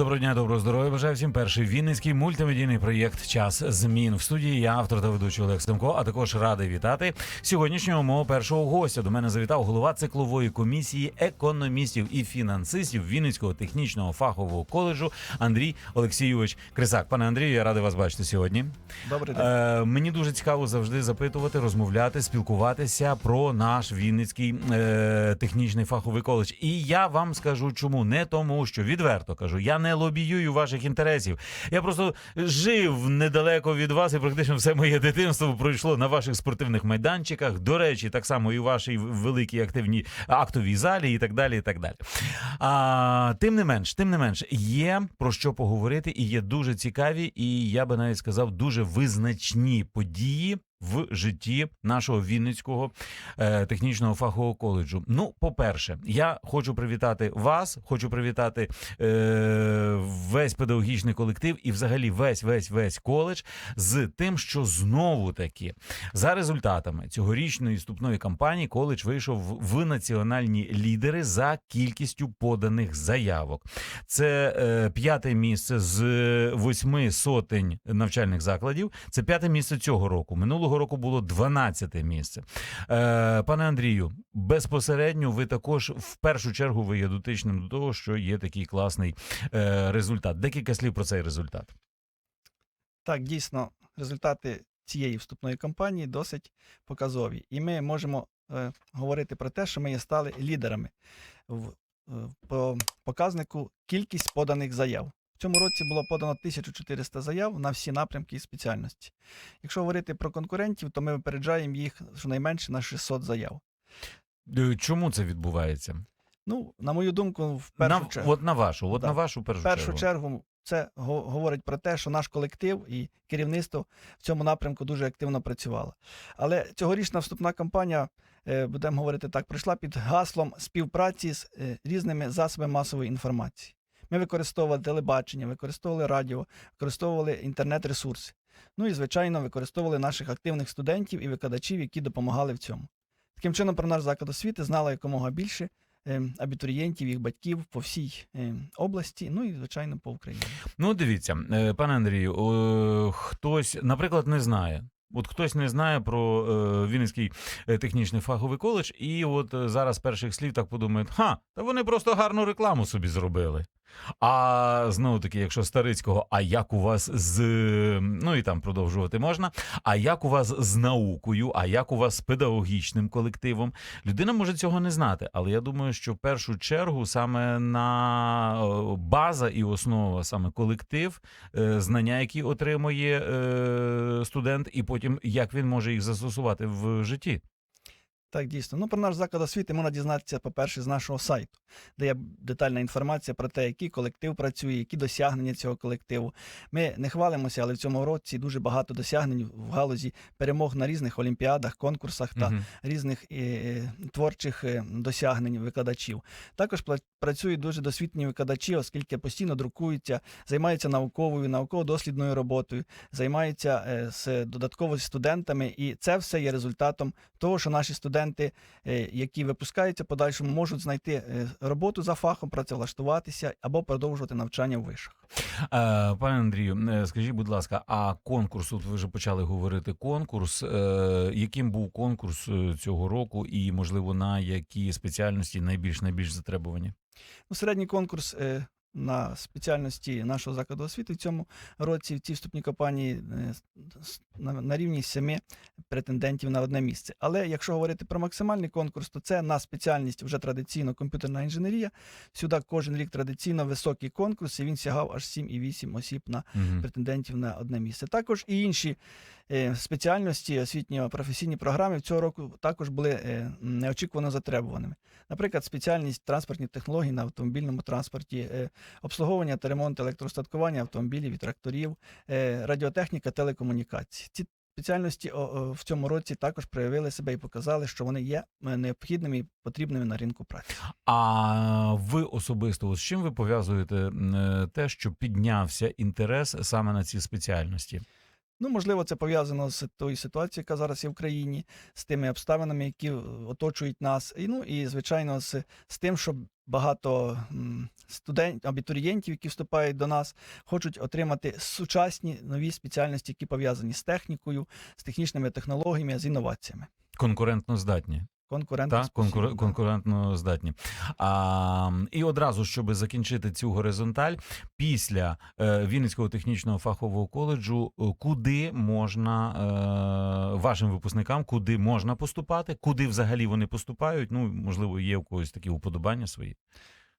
Доброго дня, доброго здоров'я. Бажаю всім перший вінницький мультимедійний проєкт Час змін в студії. Я автор та ведучий Олег Стемко, а також радий вітати сьогоднішнього мого першого гостя. До мене завітав голова циклової комісії економістів і фінансистів Вінницького технічного фахового коледжу Андрій Олексійович Крисак. Пане Андрію, я радий вас бачити сьогодні. Добрий день. Е, мені дуже цікаво завжди запитувати, розмовляти, спілкуватися про наш Вінницький е, технічний фаховий коледж. І я вам скажу, чому не тому, що відверто кажу, я не лобіюю ваших інтересів. Я просто жив недалеко від вас, і практично все моє дитинство пройшло на ваших спортивних майданчиках. До речі, так само і в вашій великій активній актовій залі, і так далі. І так далі. А, тим не менш, тим не менш, є про що поговорити, і є дуже цікаві, і я би навіть сказав, дуже визначні події. В житті нашого Вінницького е, технічного фахового коледжу. Ну, по-перше, я хочу привітати вас, хочу привітати е, весь педагогічний колектив і, взагалі, весь весь весь коледж з тим, що знову таки за результатами цьогорічної вступної кампанії коледж вийшов в- національні лідери за кількістю поданих заявок. Це е, п'яте місце з восьми сотень навчальних закладів. Це п'яте місце цього року. Минулого року було 12 місце. Е, пане Андрію, безпосередньо ви також в першу чергу ви є дотичним до того, що є такий класний е, результат. Декілька слів про цей результат. Так, дійсно, результати цієї вступної кампанії досить показові. І ми можемо е, говорити про те, що ми стали лідерами в, по показнику кількість поданих заяв. В цьому році було подано 1400 заяв на всі напрямки і спеціальності. Якщо говорити про конкурентів, то ми випереджаємо їх щонайменше на 600 заяв. Е, Чому це відбувається? Ну, на мою думку, в першу на, чергу. От на вашу, от Да. на вашу першу, першу чергу. чергу це говорить про те, що наш колектив і керівництво в цьому напрямку дуже активно працювало. Але цьогорічна вступна кампанія, е, будемо говорити так, пройшла під гаслом співпраці з е, різними засобами масової інформації. Ми використовували телебачення, використовували радіо, використовували інтернет-ресурси. Ну і, звичайно, використовували наших активних студентів і викладачів, які допомагали в цьому. Таким чином, про наш заклад освіти знало якомога більше е, абітурієнтів, їх батьків по всій е, області, ну і звичайно по Україні. Ну, дивіться, е, пане Андрію, хтось, наприклад, не знає. От хтось не знає про е, Вінницький е, технічний фаховий коледж, і от зараз перших слів так подумають: ха, та вони просто гарну рекламу собі зробили. А знову таки, якщо Старицького, а як у вас з ну і там продовжувати можна. А як у вас з наукою, а як у вас з педагогічним колективом? Людина може цього не знати, але я думаю, що в першу чергу саме на база і основа, саме колектив, е, знання, які отримує е, студент, і потім як він може їх застосувати в житті. Так, дійсно. Ну, про наш заклад освіти можна дізнатися, по-перше, з нашого сайту, де є детальна інформація про те, який колектив працює, які досягнення цього колективу. Ми не хвалимося, але в цьому році дуже багато досягнень в галузі перемог на різних олімпіадах, конкурсах та Мгм. різних е, творчих е, досягнень викладачів. Також працюють дуже досвідчені викладачі, оскільки постійно друкуються, займаються науковою, науково-дослідною роботою, займаються е, з додатково зі студентами, і це все є результатом того, що наші студенти, е, які випускаються, подальшому можуть знайти е, роботу за фахом, працевлаштуватися або продовжувати навчання в вишах. Е, Пане Андрію, скажіть, будь ласка, а конкурс, от ви вже почали говорити конкурс. Яким був конкурс цього року, і можливо на які спеціальності найбільш найбільш затребувані? Ну, середній конкурс на спеціальності нашого закладу освіти в цьому році в цій вступній кампанії е, на, рівні семи претендентів на одне місце. Але якщо говорити про максимальний конкурс, то це на спеціальність вже традиційно комп'ютерна інженерія. Сюди кожен рік традиційно високий конкурс, і він сягав аж 7,8 осіб на Мгм. претендентів на одне місце. Також і інші е, спеціальності освітньо-професійні програми цього року також були е, неочікувано затребуваними. Наприклад, спеціальність транспортні технології на автомобільному транспорті, обслуговування та ремонт електростаткування автомобілів і тракторів, е, радіотехніка, телекомунікації. Ці спеціальності в цьому році також проявили себе і показали, що вони є е, необхідними і потрібними на ринку праці. А ви особисто з чим ви пов'язуєте е, те, що піднявся інтерес саме на ці спеціальності? Ну, можливо, це пов'язано з тою ситуацією, яка зараз є в країні, з тими обставинами, які е, оточують нас. І, ну, і звичайно, з, з тим, що багато студентів, абітурієнтів, які вступають до нас, хочуть отримати сучасні нові спеціальності, які пов'язані з технікою, з технічними технологіями, з інноваціями. Конкурентно здатні. Конкурентно Так, конкур... конкурентно здатні. А, і одразу, щоб закінчити цю горизонталь, після е, Вінницького технічного фахового коледжу, е, куди можна е, вашим випускникам, куди можна поступати, куди взагалі вони поступають? Ну, можливо, є у когось такі уподобання свої.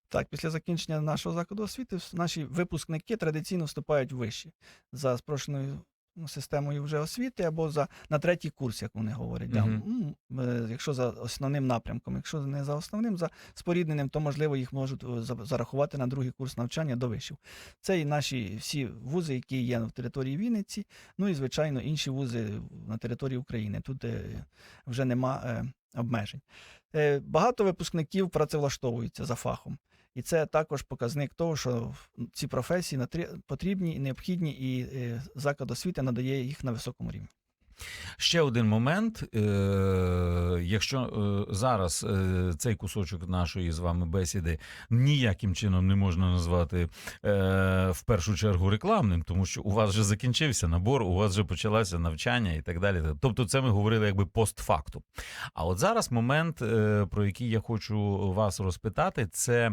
Так, після закінчення нашого закладу освіти наші випускники традиційно вступають в вищі за спрощеною системою вже освіти або за на третій курс, як вони говорять. Да. Мгм. М, е, Якщо за основним напрямком, якщо не за основним, за спорідненим, то можливо їх можуть е, зарахувати на другий курс навчання до вишів. Це і наші всі вузи, які є на території Вінниці, ну і звичайно інші вузи на території України. Тут е, вже нема обмежень. Багато випускників працевлаштовуються за фахом. І це також показник того, що ці професії потрібні і необхідні, і е, заклад освіти надає їх на високому рівні. Ще один момент. Е, якщо е, зараз е, цей кусочок нашої з вами бесіди ніяким чином не можна назвати в першу чергу рекламним, тому що у вас вже закінчився набор, у вас вже почалося навчання і так далі. Тобто, це ми говорили якби постфактум. А от зараз момент, про який я хочу вас розпитати, це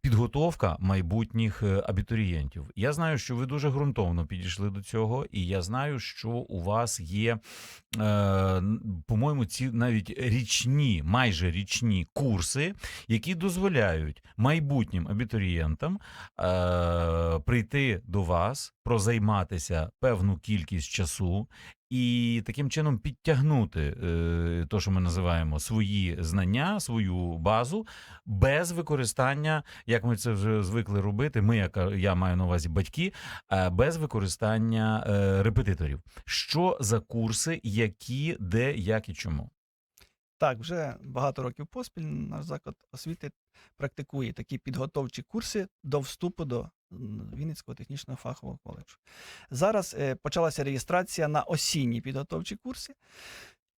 підготовка майбутніх абітурієнтів. Я знаю, що ви дуже ґрунтовно підійшли до цього, і я знаю, що у вас є, по-моєму, ці навіть річні, майже річні курси, які дозволяють майбутнім абітурієнтам е, прийти до вас, прозайматися певну кількість часу. І таким чином підтягнути е, то, що ми називаємо свої знання, свою базу, без використання, як ми це вже звикли робити. Ми, як я маю на увазі батьки, е, без використання е, репетиторів. Що за курси, які, де, як і чому? Так, вже багато років поспіль наш заклад освіти практикує такі підготовчі курси до вступу до Вінницького технічного фахового коледжу. Зараз е, почалася реєстрація на осінні підготовчі курси.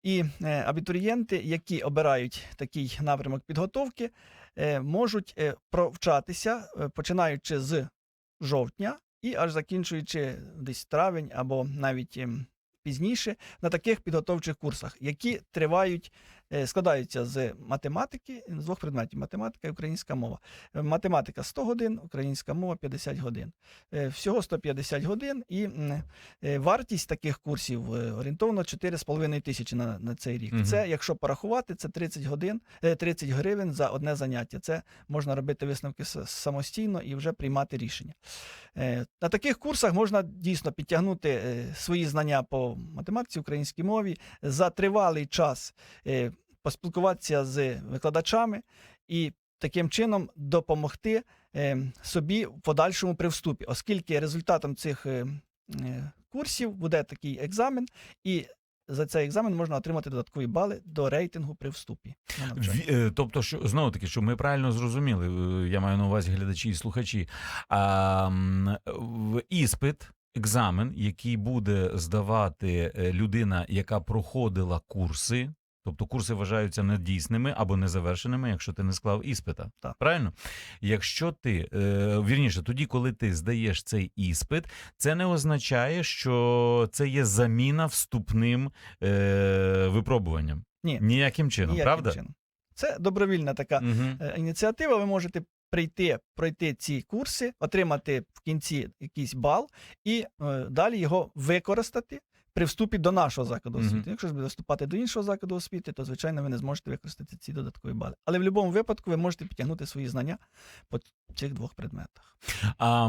І е, абітурієнти, які обирають такий напрямок підготовки, е, можуть провчатися, починаючи з жовтня і аж закінчуючи десь травень або навіть ем, пізніше на таких підготовчих курсах, які тривають, складаються з математики, з двох предметів математика і українська мова. Е, Математика 100 годин, українська мова 50 годин. Е, Всього 150 годин, і е, вартість таких курсів е, орієнтовно 4,5 тисячі на, на цей рік. Мгм. Це, якщо порахувати, це 30 годин, е, 30 гривень за одне заняття. Це можна робити висновки самостійно і вже приймати рішення. Е, На таких курсах можна дійсно підтягнути е, свої знання по математиці, українській мові за тривалий час е, поспілкуватися з викладачами і таким чином допомогти е, собі в подальшому при вступі, оскільки результатом цих е, е, курсів буде такий екзамен, і за цей екзамен можна отримати додаткові бали до рейтингу при вступі. на Тобто, що знову таки, щоб ми правильно зрозуміли, я маю на увазі глядачі і слухачі. А, в іспит, екзамен, який буде здавати людина, яка проходила курси. Тобто курси вважаються недійсними або незавершеними, якщо ти не склав іспита. Так. Правильно? Якщо ти е, вірніше, тоді, коли ти здаєш цей іспит, це не означає, що це є заміна вступним е, випробуванням. Ні. Ніяким чином, Ніяким правда? чином. Це добровільна така Угу. ініціатива. Ви можете прийти, пройти ці курси, отримати в кінці якийсь бал і е, далі його використати. При вступі до нашого закладу освіти. Якщо ж буде вступати до іншого закладу освіти, то звичайно ви не зможете використати ці додаткові бали. Але в будь-якому випадку ви можете підтягнути свої знання по цих двох предметах. А,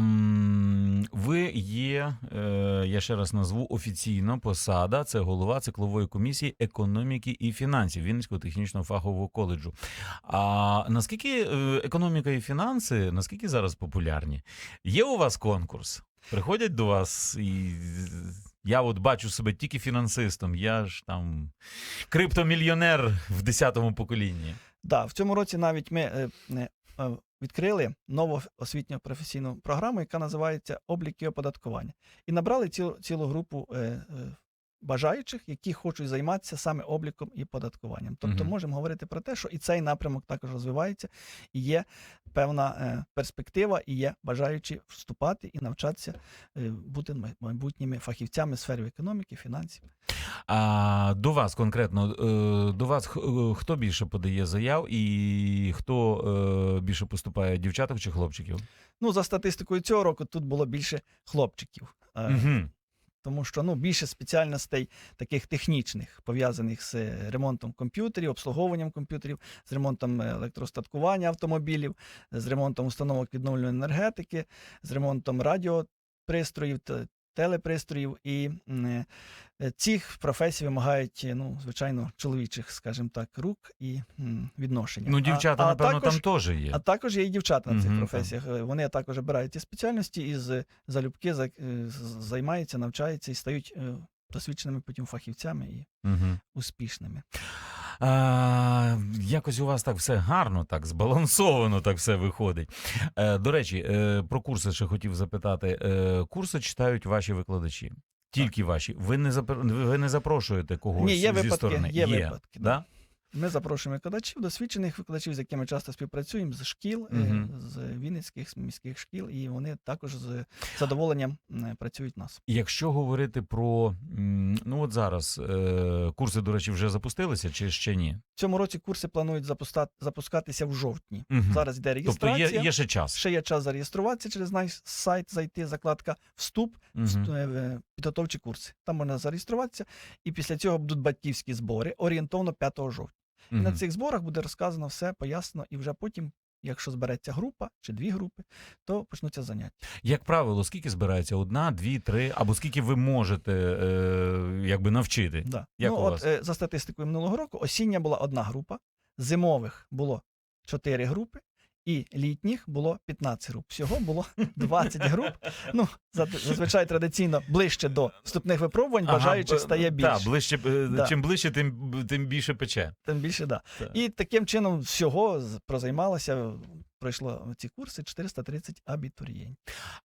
ви є, е, я ще раз назву офіційно посада, це голова циклової комісії економіки і фінансів Вінницького технічного фахового коледжу. А наскільки е, економіка і фінанси, наскільки зараз популярні? Є у вас конкурс? Приходять до вас і Я от бачу себе тільки фінансистом. Я ж там криптомільйонер в 10-му поколінні. Да, в цьому році навіть ми е, е, відкрили нову освітньо професійну програму, яка називається Облік і оподаткування. І набрали цілу, цілу групу е, бажаючих, які хочуть займатися саме обліком і податкуванням. Тобто Мгм. можемо говорити про те, що і цей напрямок також розвивається, і є певна е, перспектива, і є бажаючі вступати і навчатися е, бути майбутніми фахівцями сфері економіки, фінансів. А до вас конкретно, е, до вас е, хто більше подає заяв і хто е, більше поступає дівчаток чи хлопчиків? Ну, за статистикою цього року тут було більше хлопчиків. Угу. Тому що ну, більше спеціальностей таких технічних, пов'язаних з ремонтом комп'ютерів, обслуговуванням комп'ютерів, з ремонтом електростаткування автомобілів, з ремонтом установок відновлювальної енергетики, з ремонтом радіопристроїв, телепристроїв. І е, е, цих професій вимагають, е, ну, звичайно, чоловічих, скажімо так, рук і відношення. Ну, дівчата, а напевно, також- там теж є. а також є і дівчата на цих Мгм, професіях. Е, Вони також обирають ці спеціальності і з залюбки займаються, навчаються і стають досвідченими потім фахівцями і Угу. успішними. А, якось у вас так все гарно, так збалансовано, так все виходить. Е, до речі, е, про курси ще хотів запитати. Е, курси читають ваші викладачі. Тільки ваші. Ви не запро- ви не запрошуєте когось Ні, є зі випадки, сторони. є випадки, Да? Ми запрошуємо викладачів, досвідчених викладачів, з якими часто співпрацюємо з шкіл, Мгм. з Вінницьких міських шкіл, і вони також з задоволенням е, працюють у нас. Якщо говорити про ну от зараз е, курси, до речі, вже запустилися чи ще ні? В цьому році курси планують запуста- запускатися в жовтні. Мгм. Зараз йде Тобто є, є ще час. Ще є час зареєструватися через наш сайт, зайти, закладка вступ, е, підготовчі курси. Там можна зареєструватися, і після цього будуть батьківські збори орієнтовно 5 жовтня. І на цих зборах буде розказано все пояснено, і вже потім, якщо збереться група чи дві групи, то почнуться заняття. Як правило, скільки збирається? Одна, дві, три, або скільки ви можете е, якби навчити? Да. Як ну, у от, вас? е, за статистикою минулого року, осіння була одна група, зимових було чотири групи. І літніх було 15 груп. Всього було 20 груп. Ну, за- зазвичай традиційно ближче до вступних випробувань Ага, бажаючих стає більше. Так, ближче, е, Да. чим ближче, тим, тим більше пече. Тим більше, да. Так. І таким чином всього прозаймалося, пройшло ці курси 430 абітурієнтів.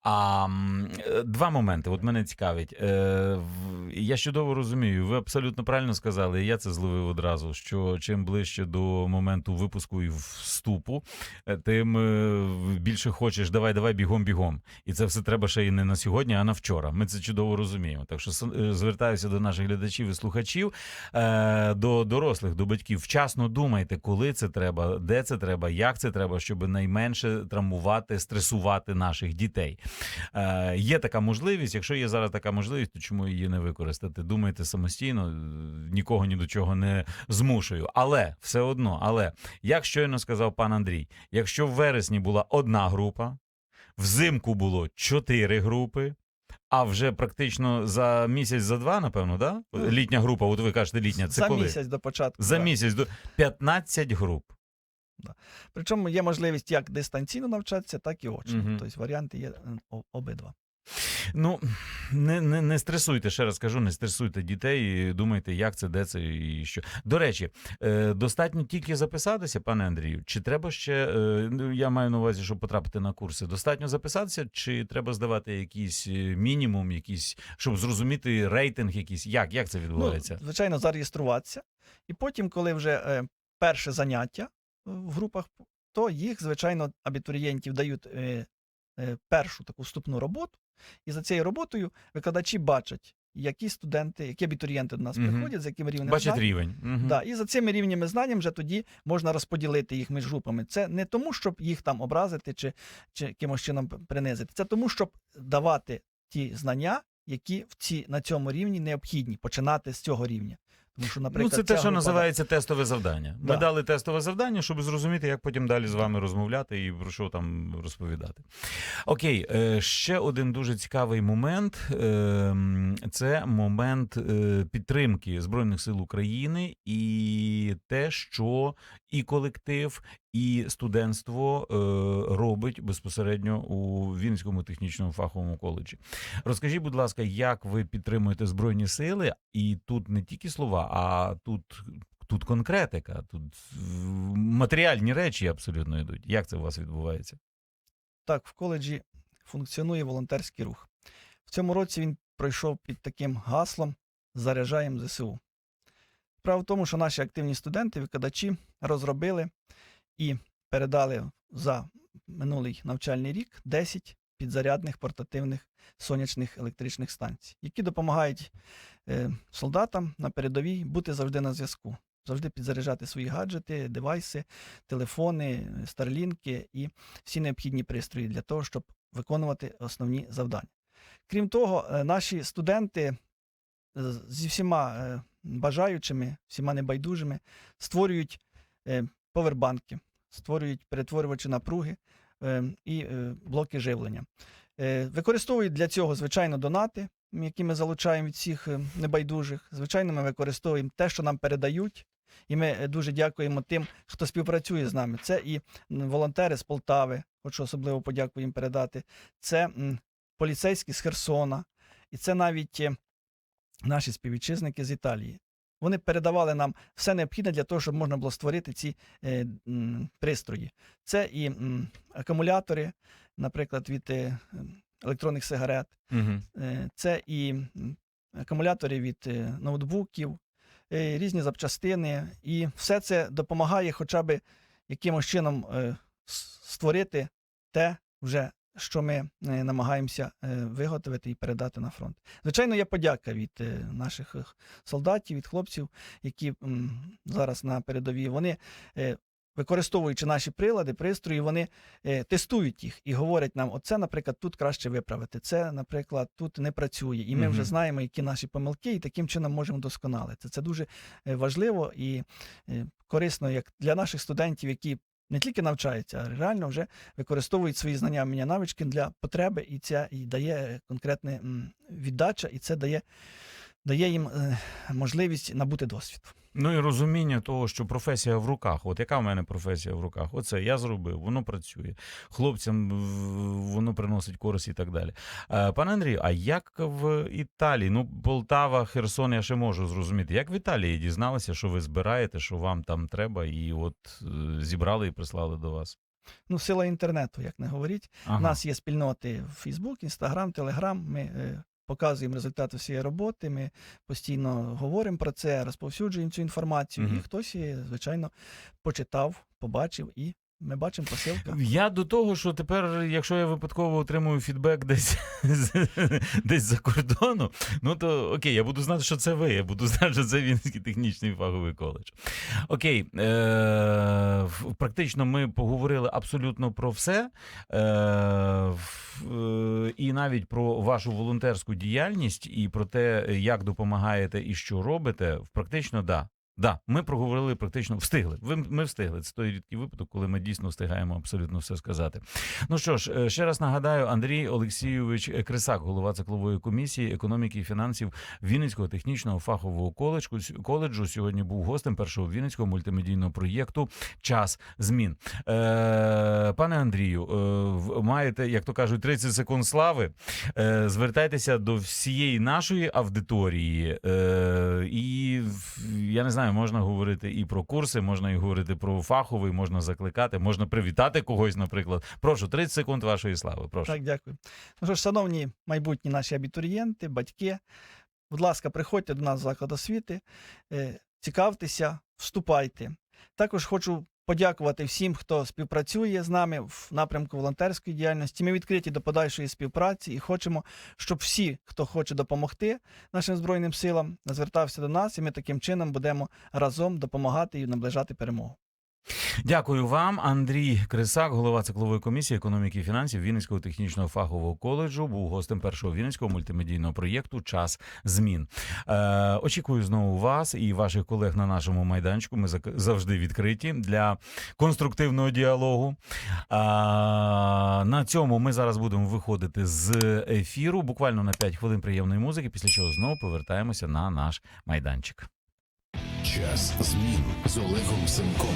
А е, два моменти. От мене цікавить. Е, я чудово розумію, ви абсолютно правильно сказали, і я це зловив одразу. Що чим ближче до моменту випуску і вступу, е, тим більше хочеш давай, давай, бігом, бігом. І це все треба ще і не на сьогодні, а на вчора. Ми це чудово розуміємо. Так що звертаюся до наших глядачів і слухачів, до дорослих, до батьків. Вчасно думайте, коли це треба, де це треба, як це треба, щоб найменше травмувати, стресувати наших дітей. Е, є така можливість. Якщо є зараз така можливість, то чому її не використати? Думайте самостійно, нікого ні до чого не змушую. Але все одно, але як щойно сказав пан Андрій, якщо в вересні була одна група, взимку було чотири групи. А вже практично за місяць, за два, напевно, да? Ну, Літня група, от ви кажете, літня, це За коли? місяць до початку. За да. місяць до 15 груп. Причому є можливість як дистанційно навчатися, так і очно. Мгм. Тобто варіанти є е, обидва. Ну не, не, не стресуйте, ще раз кажу, не стресуйте дітей, і думайте, як це, де це і що. До речі, е, достатньо тільки записатися, пане Андрію. Чи треба ще, е, ну, я маю на увазі, щоб потрапити на курси, достатньо записатися, чи треба здавати якийсь е, мінімум, якийсь, щоб зрозуміти рейтинг якийсь? Як, як це відбувається? Ну, звичайно, зареєструватися. І потім, коли вже е, перше заняття в групах, то їх, звичайно, абітурієнтів дають е, е, першу таку вступну роботу. І за цією роботою викладачі бачать, які студенти, які абітурієнти до нас Мгм. приходять, з яким рівнем Бачить знань. рівень. Мгм. Да, і за цими рівнями знанням вже тоді можна розподілити їх між групами. Це не тому, щоб їх там образити чи, чи якимось чином принизити. Це тому, щоб давати ті знання, які в ці, на цьому рівні необхідні, починати з цього рівня. Тому що, Ну, це те, що група- називається тестове завдання. Ми дали тестове завдання, щоб зрозуміти, як потім далі з вами розмовляти і про що там розповідати. Окей, е, ще один дуже цікавий момент ем, це момент е, підтримки Збройних сил України і те, що і колектив, і студентство е, робить безпосередньо у Вінницькому технічному фаховому коледжі. Розкажіть, будь ласка, як ви підтримуєте збройні сили? І тут не тільки слова, а тут. Тут конкретика, тут матеріальні речі абсолютно йдуть. Як це у вас відбувається? Так, в коледжі функціонує волонтерський рух. В цьому році він пройшов під таким гаслом Заряджаємо ЗСУ. Справа в тому, що наші активні студенти, викладачі розробили і передали за минулий навчальний рік 10 підзарядних портативних сонячних електричних станцій, які допомагають е, солдатам на передовій бути завжди на зв'язку, завжди підзаряджати свої гаджети, девайси, телефони, старлінки і всі необхідні пристрої для того, щоб виконувати основні завдання. Крім того, е, наші студенти е, зі всіма бажаючими, всіма небайдужими створюють повербанки, створюють перетворювачі напруги е, і е, блоки живлення. Е, Використовують для цього, звичайно, донати, які ми залучаємо від всіх е, небайдужих. Звичайно, ми використовуємо те, що нам передають. І ми е, дуже дякуємо тим, хто співпрацює з нами. Це і волонтери з Полтави, хочу особливо подяку їм передати. Це поліцейські з Херсона, і це навіть наші співвітчизники з Італії. Вони передавали нам все необхідне для того, щоб можна було створити ці е, м, пристрої. Це і м, акумулятори, наприклад, від е, електронних сигарет, Угу. Це і акумулятори від е, ноутбуків, е, різні запчастини. І все це допомагає хоча б якимось чином е, створити те, вже, що ми е, намагаємося е, виготовити і передати на фронт. Звичайно, є подяка від е, наших солдатів, від хлопців, які зараз на передовій. Вони Використовуючи наші прилади, пристрої, вони е, тестують їх і говорять нам: оце, наприклад, тут краще виправити, це, наприклад, тут не працює. І ми Мгм. вже знаємо, які наші помилки, і таким чином можемо досконалити. Це дуже важливо і е, корисно як для наших студентів, які не тільки навчаються, а реально вже використовують свої знання, вміння, навички для потреби, і це і дає конкретне віддача, і це дає, дає їм е, можливість набути досвід. Ну і розуміння того, що професія в руках. От яка в мене професія в руках? Оце я зробив, воно працює. Хлопцям воно приносить користь і так далі. Е, Пане Андрію, а як в Італії? Ну, Полтава, Херсон, я ще можу зрозуміти. Як в Італії дізналися, що ви збираєте, що вам там треба, і от е, зібрали і прислали до вас? Ну, сила інтернету, як не говоріть. Ага. У нас є спільноти в Facebook, Instagram, Telegram. Ми е, показуємо результати всієї роботи. Ми постійно говоримо про це, розповсюджуємо цю інформацію. Мгм. І хтось, її, звичайно, почитав, побачив, і ми бачимо посилка. Я до того, що тепер, якщо я випадково отримую фідбек десь, десь за кордону, ну то окей, я буду знати, що це ви. Я буду знати, що це Вінницький технічний фаховий коледж. Окей, е, практично ми поговорили абсолютно про все. Е, е, і навіть про вашу волонтерську діяльність, і про те, як допомагаєте і що робите. Практично да. Да, ми проговорили практично встигли. Ми встигли. Це той рідкий випадок, коли ми дійсно встигаємо абсолютно все сказати. Ну що ж, е, ще раз нагадаю, Андрій Олексійович Крисак, голова циклової комісії економіки і фінансів Вінницького технічного фахового коледжу, коледжу сьогодні був гостем першого вінницького мультимедійного проєкту Час змін. Е, пане Андрію, е, маєте, як то кажуть, 30 секунд слави. Е, звертайтеся до всієї нашої аудиторії, е, і я не знаю, можна говорити і про курси, можна і говорити про фаховий, можна закликати, можна привітати когось, наприклад. Прошу, 30 секунд вашої слави. Прошу. Так, дякую. Ну що ж, шановні майбутні наші абітурієнти, батьки, будь ласка, приходьте до нас в заклад освіти, е, цікавтеся, вступайте. Також хочу подякувати всім, хто співпрацює з нами в напрямку волонтерської діяльності. Ми відкриті до подальшої співпраці і хочемо, щоб всі, хто хоче допомогти нашим збройним силам, звертався до нас, і ми таким чином будемо разом допомагати і наближати перемогу. Дякую вам, Андрій Крисак, голова циклової комісії економіки і фінансів Вінницького технічного фахового коледжу, був гостем першого вінницького мультимедійного проєкту Час змін. Е, очікую знову вас і ваших колег на нашому майданчику. Ми завжди відкриті для конструктивного діалогу. А, на цьому ми зараз будемо виходити з ефіру. Буквально на 5 хвилин приємної музики, після чого знову повертаємося на наш майданчик. Час змін з Олегом Семком.